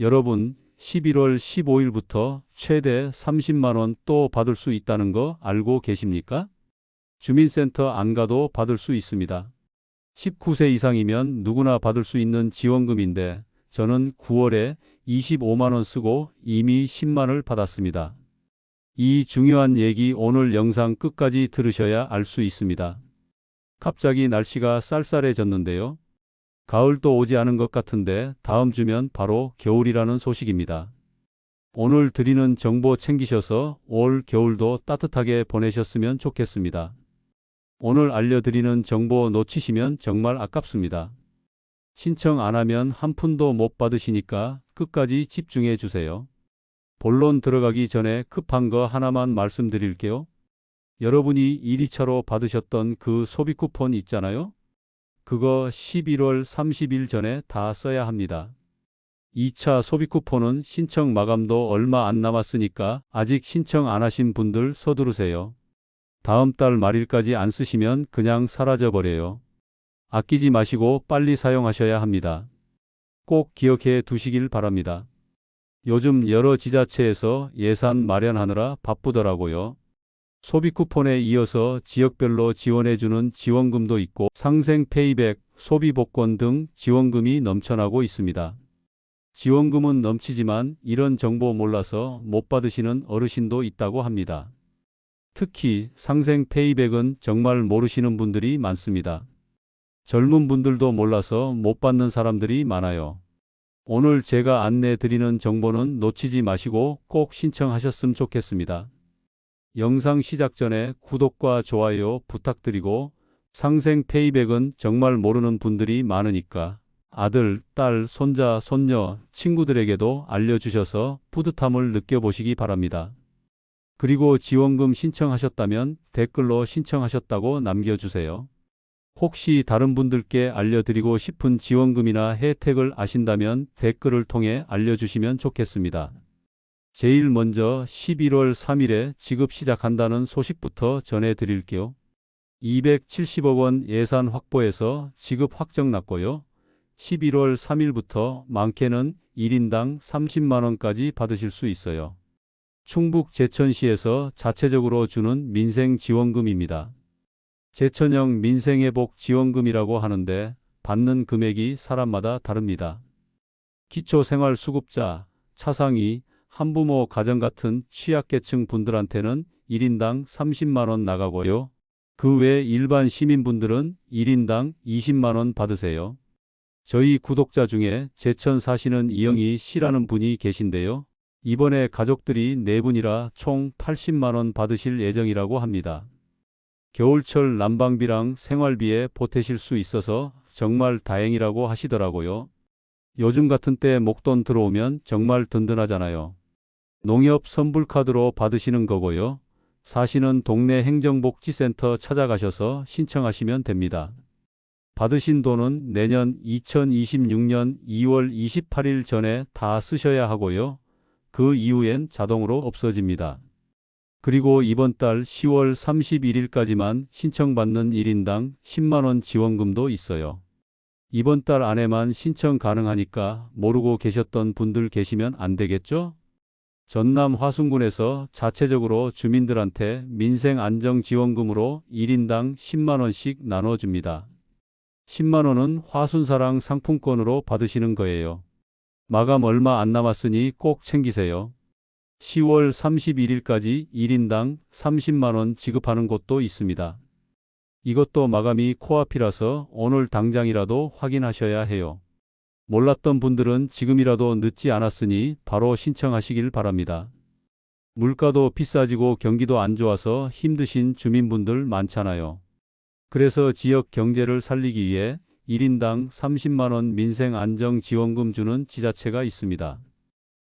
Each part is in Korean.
여러분, 11월 15일부터 최대 30만원 또 받을 수 있다는 거 알고 계십니까? 주민센터 안 가도 받을 수 있습니다. 19세 이상이면 누구나 받을 수 있는 지원금인데 저는 9월에 25만원 쓰고 이미 10만을 받았습니다. 이 중요한 얘기 오늘 영상 끝까지 들으셔야 알 수 있습니다. 갑자기 날씨가 쌀쌀해졌는데요. 가을도 오지 않은 것 같은데 다음 주면 바로 겨울이라는 소식입니다. 오늘 드리는 정보 챙기셔서 올 겨울도 따뜻하게 보내셨으면 좋겠습니다. 오늘 알려드리는 정보 놓치시면 정말 아깝습니다. 신청 안 하면 한 푼도 못 받으시니까 끝까지 집중해 주세요. 본론 들어가기 전에 급한 거 하나만 말씀드릴게요. 여러분이 1위차로 받으셨던 그 소비 쿠폰 있잖아요? 그거 11월 30일 전에 다 써야 합니다. 2차 소비 쿠폰은 신청 마감도 얼마 안 남았으니까 아직 신청 안 하신 분들 서두르세요. 다음 달 말일까지 안 쓰시면 그냥 사라져 버려요. 아끼지 마시고 빨리 사용하셔야 합니다. 꼭 기억해 두시길 바랍니다. 요즘 여러 지자체에서 예산 마련하느라 바쁘더라고요. 소비 쿠폰에 이어서 지역별로 지원해주는 지원금도 있고 상생 페이백, 소비 복권 등 지원금이 넘쳐나고 있습니다. 지원금은 넘치지만 이런 정보 몰라서 못 받으시는 어르신도 있다고 합니다. 특히 상생 페이백은 정말 모르시는 분들이 많습니다. 젊은 분들도 몰라서 못 받는 사람들이 많아요. 오늘 제가 안내 드리는 정보는 놓치지 마시고 꼭 신청하셨으면 좋겠습니다. 영상 시작 전에 구독과 좋아요 부탁드리고 상생 페이백은 정말 모르는 분들이 많으니까 아들, 딸, 손자, 손녀, 친구들에게도 알려주셔서 뿌듯함을 느껴보시기 바랍니다. 그리고 지원금 신청하셨다면 댓글로 신청하셨다고 남겨주세요. 혹시 다른 분들께 알려드리고 싶은 지원금이나 혜택을 아신다면 댓글을 통해 알려주시면 좋겠습니다. 제일 먼저 11월 3일에 지급 시작한다는 소식부터 전해드릴게요. 270억 원 예산 확보해서 지급 확정 났고요. 11월 3일부터 많게는 1인당 30만 원까지 받으실 수 있어요. 충북 제천시에서 자체적으로 주는 민생지원금입니다. 제천형 민생회복 지원금이라고 하는데 받는 금액이 사람마다 다릅니다. 기초생활수급자, 차상위, 한부모 가정 같은 취약계층 분들한테는 1인당 30만원 나가고요. 그 외 일반 시민분들은 1인당 20만원 받으세요. 저희 구독자 중에 제천 사시는 이영희 씨라는 분이 계신데요. 이번에 가족들이 4분이라 총 80만원 받으실 예정이라고 합니다. 겨울철 난방비랑 생활비에 보태실 수 있어서 정말 다행이라고 하시더라고요. 요즘 같은 때 목돈 들어오면 정말 든든하잖아요. 농협 선불카드로 받으시는 거고요. 사시는 동네 행정복지센터 찾아가셔서 신청하시면 됩니다. 받으신 돈은 내년 2026년 2월 28일 전에 다 쓰셔야 하고요. 그 이후엔 자동으로 없어집니다. 그리고 이번 달 10월 31일까지만 신청받는 1인당 10만원 지원금도 있어요. 이번 달 안에만 신청 가능하니까 모르고 계셨던 분들 계시면 안 되겠죠? 전남 화순군에서 자체적으로 주민들한테 민생안정지원금으로 1인당 10만원씩 나눠줍니다. 10만원은 화순사랑 상품권으로 받으시는 거예요. 마감 얼마 안 남았으니 꼭 챙기세요. 10월 31일까지 1인당 30만원 지급하는 곳도 있습니다. 이것도 마감이 코앞이라서 오늘 당장이라도 확인하셔야 해요. 몰랐던 분들은 지금이라도 늦지 않았으니 바로 신청하시길 바랍니다. 물가도 비싸지고 경기도 안 좋아서 힘드신 주민분들 많잖아요. 그래서 지역 경제를 살리기 위해 1인당 30만원 민생안정지원금 주는 지자체가 있습니다.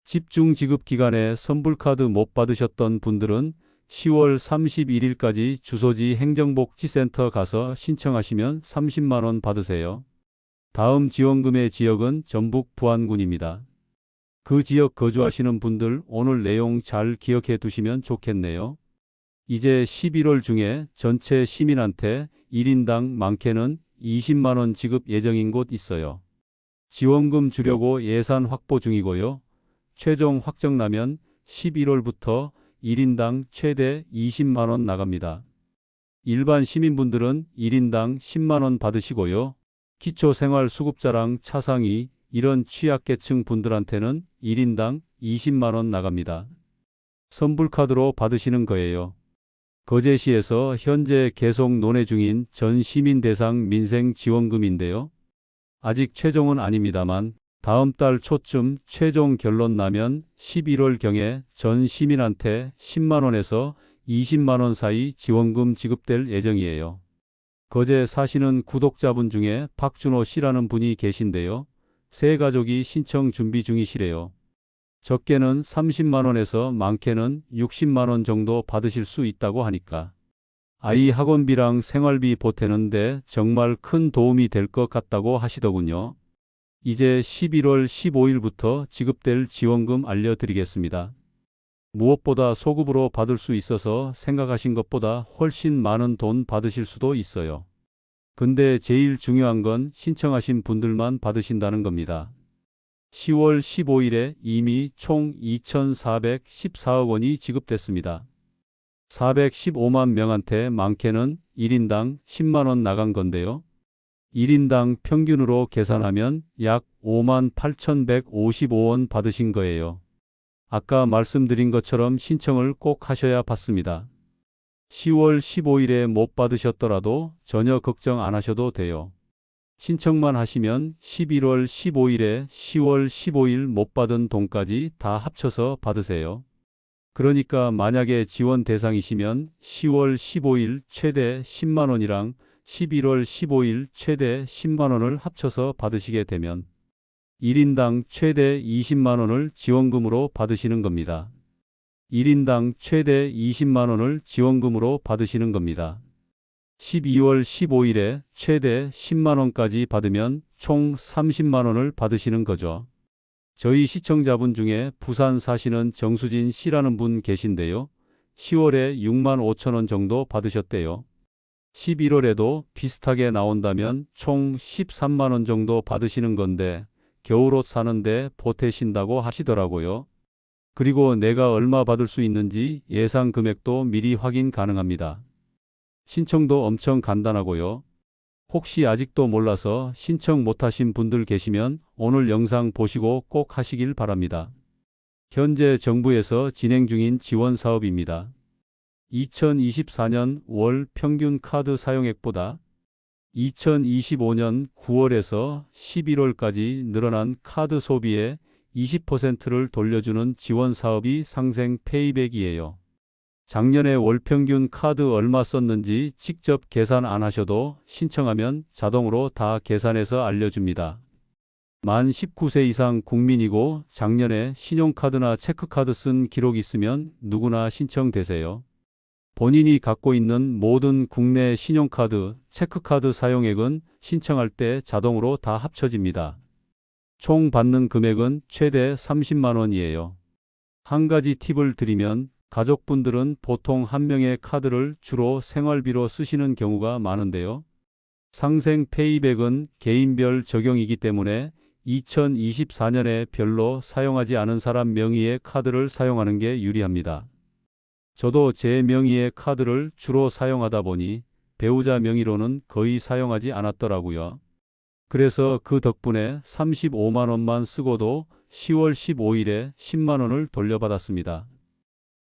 집중 지급 기간에 선불카드 못 받으셨던 분들은 10월 31일까지 주소지 행정복지센터 가서 신청하시면 30만원 받으세요. 다음 지원금의 지역은 전북 부안군입니다. 그 지역 거주하시는 분들 오늘 내용 잘 기억해 두시면 좋겠네요. 이제 11월 중에 전체 시민한테 1인당 많게는 20만원 지급 예정인 곳 있어요. 지원금 주려고 예산 확보 중이고요. 최종 확정 나면 11월부터 1인당 최대 20만 원 나갑니다. 일반 시민분들은 1인당 10만 원 받으시고요. 기초생활수급자랑 차상위 이런 취약계층 분들한테는 1인당 20만 원 나갑니다. 선불카드로 받으시는 거예요. 거제시에서 현재 계속 논의 중인 전 시민 대상 민생 지원금인데요. 아직 최종은 아닙니다만 다음 달 초쯤 최종 결론 나면 11월 경에 전 시민한테 10만 원에서 20만 원 사이 지원금 지급될 예정이에요. 거제 사시는 구독자분 중에 박준호 씨라는 분이 계신데요. 세 가족이 신청 준비 중이시래요. 적게는 30만 원에서 많게는 60만 원 정도 받으실 수 있다고 하니까 아이 학원비랑 생활비 보태는데 정말 큰 도움이 될 것 같다고 하시더군요. 이제 11월 15일부터 지급될 지원금 알려드리겠습니다. 무엇보다 소급으로 받을 수 있어서 생각하신 것보다 훨씬 많은 돈 받으실 수도 있어요. 근데 제일 중요한 건 신청하신 분들만 받으신다는 겁니다. 10월 15일에 이미 총 2,414억 원이 지급됐습니다. 415만 명한테 많게는 1인당 10만 원 나간 건데요. 1인당 평균으로 계산하면 약 5만 8,155원 받으신 거예요. 아까 말씀드린 것처럼 신청을 꼭 하셔야 받습니다. 10월 15일에 못 받으셨더라도 전혀 걱정 안 하셔도 돼요. 신청만 하시면 11월 15일에 10월 15일 못 받은 돈까지 다 합쳐서 받으세요. 그러니까 만약에 지원 대상이시면 10월 15일 최대 10만 원이랑 11월 15일 최대 10만 원을 합쳐서 받으시게 되면 1인당 최대 20만 원을 지원금으로 받으시는 겁니다. 1인당 최대 20만 원을 지원금으로 받으시는 겁니다. 12월 15일에 최대 10만 원까지 받으면 총 30만 원을 받으시는 거죠. 저희 시청자분 중에 부산 사시는 정수진 씨라는 분 계신데요. 10월에 6만 5천 원 정도 받으셨대요. 11월에도 비슷하게 나온다면 총 13만 원 정도 받으시는 건데 겨울옷 사는데 보태신다고 하시더라고요. 그리고 내가 얼마 받을 수 있는지 예상 금액도 미리 확인 가능합니다. 신청도 엄청 간단하고요. 혹시 아직도 몰라서 신청 못하신 분들 계시면 오늘 영상 보시고 꼭 하시길 바랍니다. 현재 정부에서 진행 중인 지원 사업입니다. 2024년 월 평균 카드 사용액보다 2025년 9월에서 11월까지 늘어난 카드 소비의 20%를 돌려주는 지원 사업이 상생 페이백이에요. 작년에 월 평균 카드 얼마 썼는지 직접 계산 안 하셔도 신청하면 자동으로 다 계산해서 알려줍니다. 만 19세 이상 국민이고 작년에 신용카드나 체크카드 쓴 기록 있으면 누구나 신청되세요. 본인이 갖고 있는 모든 국내 신용카드, 체크카드 사용액은 신청할 때 자동으로 다 합쳐집니다. 총 받는 금액은 최대 30만 원이에요. 한 가지 팁을 드리면 가족분들은 보통 한 명의 카드를 주로 생활비로 쓰시는 경우가 많은데요. 상생 페이백은 개인별 적용이기 때문에 2024년에 별로 사용하지 않은 사람 명의의 카드를 사용하는 게 유리합니다. 저도 제 명의의 카드를 주로 사용하다 보니 배우자 명의로는 거의 사용하지 않았더라고요. 그래서 그 덕분에 35만 원만 쓰고도 10월 15일에 10만 원을 돌려받았습니다.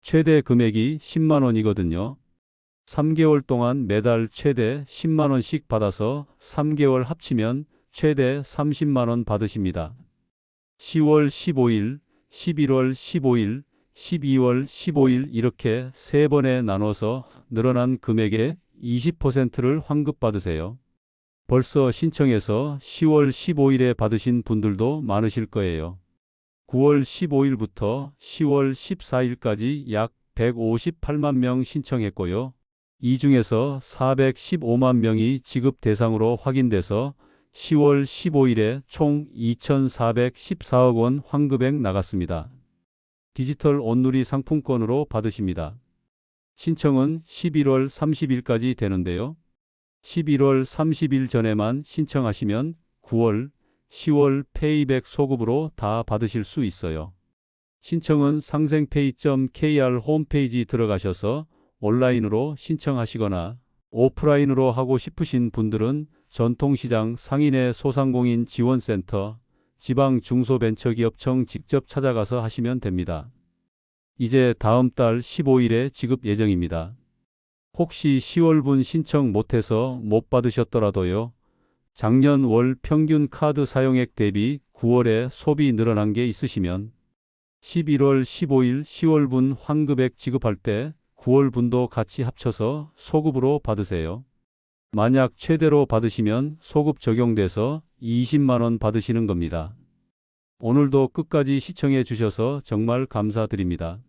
최대 금액이 10만 원이거든요. 3개월 동안 매달 최대 10만 원씩 받아서 3개월 합치면 최대 30만 원 받으십니다. 10월 15일, 11월 15일, 12월 15일 이렇게 세 번에 나눠서 늘어난 금액의 20%를 환급받으세요. 벌써 신청해서 10월 15일에 받으신 분들도 많으실 거예요. 9월 15일부터 10월 14일까지 약 158만 명 신청했고요. 이 중에서 415만 명이 지급 대상으로 확인돼서 10월 15일에 총 2,414억 원 환급액 나갔습니다. 디지털 온누리 상품권으로 받으십니다. 신청은 11월 30일까지 되는데요. 11월 30일 전에만 신청하시면 9월, 10월 페이백 소급으로 다 받으실 수 있어요. 신청은 상생페이.kr 홈페이지 들어가셔서 온라인으로 신청하시거나 오프라인으로 하고 싶으신 분들은 전통시장 상인의 소상공인 지원센터, 지방 중소벤처기업청 직접 찾아가서 하시면 됩니다. 이제 다음 달 15일에 지급 예정입니다. 혹시 10월분 신청 못해서 못 받으셨더라도요. 작년 월 평균 카드 사용액 대비 9월에 소비 늘어난 게 있으시면 11월 15일 10월분 환급액 지급할 때 9월분도 같이 합쳐서 소급으로 받으세요. 만약 최대로 받으시면 소급 적용돼서 20만 원 받으시는 겁니다. 오늘도 끝까지 시청해 주셔서 정말 감사드립니다.